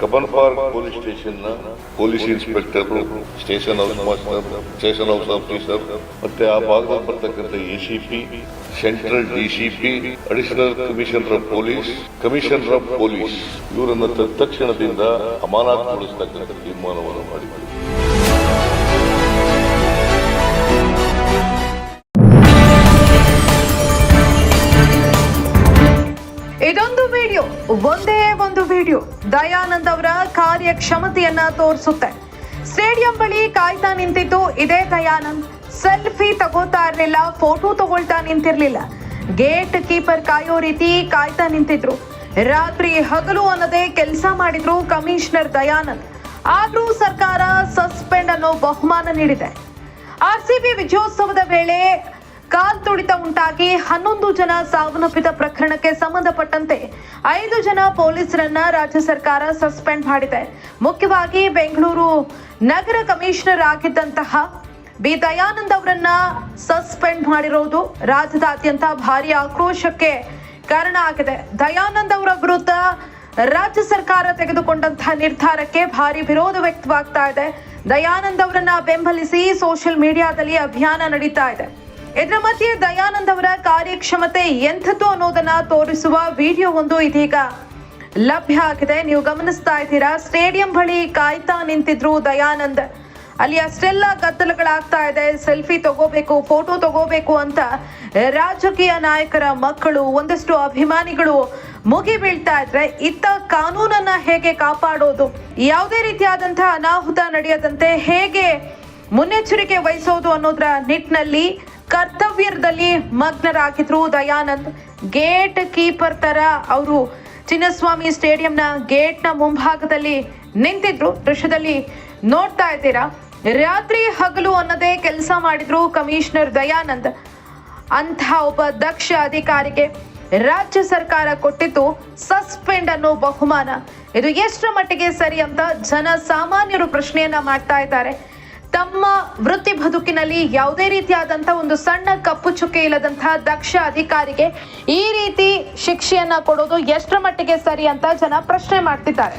Cubbon park police ಸ್ಟೇಷನ್ನ police inspector, station house master, station house officer, ಮತ್ತೆ ಆ ಭಾಗದಲ್ಲಿ ಬರ್ತಕ್ಕಂಥ ACP central DCP additional commissioner of police, commissioner of police. ಇವರನ್ನು ತತ್ಕ್ಷಣದಿಂದ ಅಮಾನತುಗೊಳಿಸತಕ್ಕಂಥ ತೀರ್ಮಾನವನ್ನು ಮಾಡಿದ್ದಾರೆ ವಿಡಿಯೋ ಒಂದೇ ಒಂದು ವಿಡಿಯೋ ದಯಾನಂದ್ ಅವರ ಕಾರ್ಯಕ್ಷಮತೆಯನ್ನ ತೋರಿಸುತ್ತೆ. ಸ್ಟೇಡಿಯಂ ಬಳಿ ಕಾಯ್ತಾ ನಿಂತಿದ್ದು ಇದೇ ದಯಾನಂದ್. ಸೆಲ್ಫಿ ತಗೋತಾ ಇರಲಿಲ್ಲ ಫೋಟೋ ತಗೊಳ್ತಾ ನಿಂತಿರ್ಲಿಲ್ಲ. ಗೇಟ್ ಕೀಪರ್ ಕಾಯೋ ರೀತಿ ಕಾಯ್ತಾ ನಿಂತಿದ್ರು. ರಾತ್ರಿ ಹಗಲು ಅನ್ನದೇ ಕೆಲಸ ಮಾಡಿದ್ರು ಕಮಿಷನರ್ ದಯಾನಂದ್. ಆದ್ರೂ ಸರ್ಕಾರ ಸಸ್ಪೆಂಡ್ ಅನ್ನೋ ಬಹುಮಾನ ನೀಡಿದೆ. ಆರ್ಸಿಬಿ ವಿಜಯೋತ್ಸವದ ವೇಳೆ ಕಾಲ್ ತುಳಿತ ಉಂಟಾಗಿ ಹನ್ನೊಂದು ಜನ ಸಾವನ್ನಪ್ಪಿದ ಪ್ರಕರಣಕ್ಕೆ ಸಂಬಂಧಪಟ್ಟಂತೆ ಐದು ಜನ ಪೊಲೀಸರನ್ನ ರಾಜ್ಯ ಸರ್ಕಾರ ಸಸ್ಪೆಂಡ್ ಮಾಡಿದೆ. ಮುಖ್ಯವಾಗಿ ಬೆಂಗಳೂರು ನಗರ ಕಮಿಷನರ್ ಆಗಿದ್ದಂತಹ ಬಿ. ದಯಾನಂದ್ ಅವರನ್ನ ಸಸ್ಪೆಂಡ್ ಮಾಡಿರೋದು ರಾಜ್ಯದಾದ್ಯಂತ ಭಾರಿ ಆಕ್ರೋಶಕ್ಕೆ ಕಾರಣ ಆಗಿದೆ. ದಯಾನಂದ್ ಅವರ ವಿರುದ್ಧ ರಾಜ್ಯ ಸರ್ಕಾರ ತೆಗೆದುಕೊಂಡಂತಹ ನಿರ್ಧಾರಕ್ಕೆ ಭಾರಿ ವಿರೋಧ ವ್ಯಕ್ತವಾಗ್ತಾ ಇದೆ. ದಯಾನಂದ್ ಅವರನ್ನ ಬೆಂಬಲಿಸಿ ಸೋಷಿಯಲ್ ಮೀಡಿಯಾದಲ್ಲಿ ಅಭಿಯಾನ ನಡೀತಾ ಇದೆ. ಇದರ ಮಧ್ಯೆ ದಯಾನಂದ್ ಅವರ ಕಾರ್ಯಕ್ಷಮತೆ ಎಂಥದ್ದು ಅನ್ನೋದನ್ನ ತೋರಿಸುವ ವಿಡಿಯೋ ಒಂದು ಇದೀಗ ಲಭ್ಯ ಆಗಿದೆ. ನೀವು ಗಮನಿಸ್ತಾ ಇದ್ದೀರಾ? ಸ್ಟೇಡಿಯಂ ಬಳಿ ಕಾಯ್ತಾ ನಿಂತಿದ್ರು ದಯಾನಂದ್. ಅಲ್ಲಿ ಅಷ್ಟೆಲ್ಲ ಗದ್ದಲಗಳಾಗ್ತಾ ಇದೆ. ಸೆಲ್ಫಿ ತಗೋಬೇಕು, ಫೋಟೋ ತಗೋಬೇಕು ಅಂತ ರಾಜಕೀಯ ನಾಯಕರ ಮಕ್ಕಳು, ಒಂದಷ್ಟು ಅಭಿಮಾನಿಗಳು ಮುಗಿ ಬೀಳ್ತಾ ಇದ್ರೆ ಇತ್ತ ಕಾನೂನನ್ನ ಹೇಗೆ ಕಾಪಾಡೋದು? ಯಾವುದೇ ರೀತಿಯಾದಂತಹ ಅನಾಹುತ ನಡೆಯದಂತೆ ಹೇಗೆ ಮುನ್ನೆಚ್ಚರಿಕೆ ವಹಿಸೋದು ಅನ್ನೋದ್ರ ನಿಟ್ಟಿನಲ್ಲಿ ಕರ್ತವ್ಯದಲ್ಲಿ ಮಗ್ನರಾಗಿದ್ರು ದಯಾನಂದ್. ಗೇಟ್ ಕೀಪರ್ ತರ ಅವರು ಚಿನ್ನಸ್ವಾಮಿ ಸ್ಟೇಡಿಯಂನ ಗೇಟ್ನ ಮುಂಭಾಗದಲ್ಲಿ ನಿಂತಿದ್ರು. ದೃಶ್ಯದಲ್ಲಿ ನೋಡ್ತಾ ಇದ್ದೀರಾ? ರಾತ್ರಿ ಹಗಲು ಅನ್ನದೇ ಕೆಲಸ ಮಾಡಿದ್ರು ಕಮಿಷನರ್ ದಯಾನಂದ್. ಅಂಥ ಒಬ್ಬ ದಕ್ಷ ಅಧಿಕಾರಿಗೆ ರಾಜ್ಯ ಸರ್ಕಾರ ಕೊಟ್ಟಿದ್ದು ಸಸ್ಪೆಂಡ್ ಅನ್ನೋ ಬಹುಮಾನ. ಇದು ಎಷ್ಟರ ಮಟ್ಟಿಗೆ ಸರಿ ಅಂತ ಜನ ಸಾಮಾನ್ಯರು ಪ್ರಶ್ನೆಯನ್ನ ಮಾಡ್ತಾ ಇದ್ದಾರೆ. ತಮ್ಮ ವೃತ್ತಿ ಬದುಕಿನಲ್ಲಿ ಯಾವುದೇ ರೀತಿಯಾದಂತಹ ಒಂದು ಸಣ್ಣ ಕಪ್ಪು ಚುಕ್ಕೆ ಇಲ್ಲದಂತಹ ದಕ್ಷ ಅಧಿಕಾರಿಗೆ ಈ ರೀತಿ ಶಿಕ್ಷೆಯನ್ನ ಕೊಡೋದು ಎಷ್ಟರ ಮಟ್ಟಿಗೆ ಸರಿ ಅಂತ ಜನ ಪ್ರಶ್ನೆ ಮಾಡ್ತಿದ್ದಾರೆ.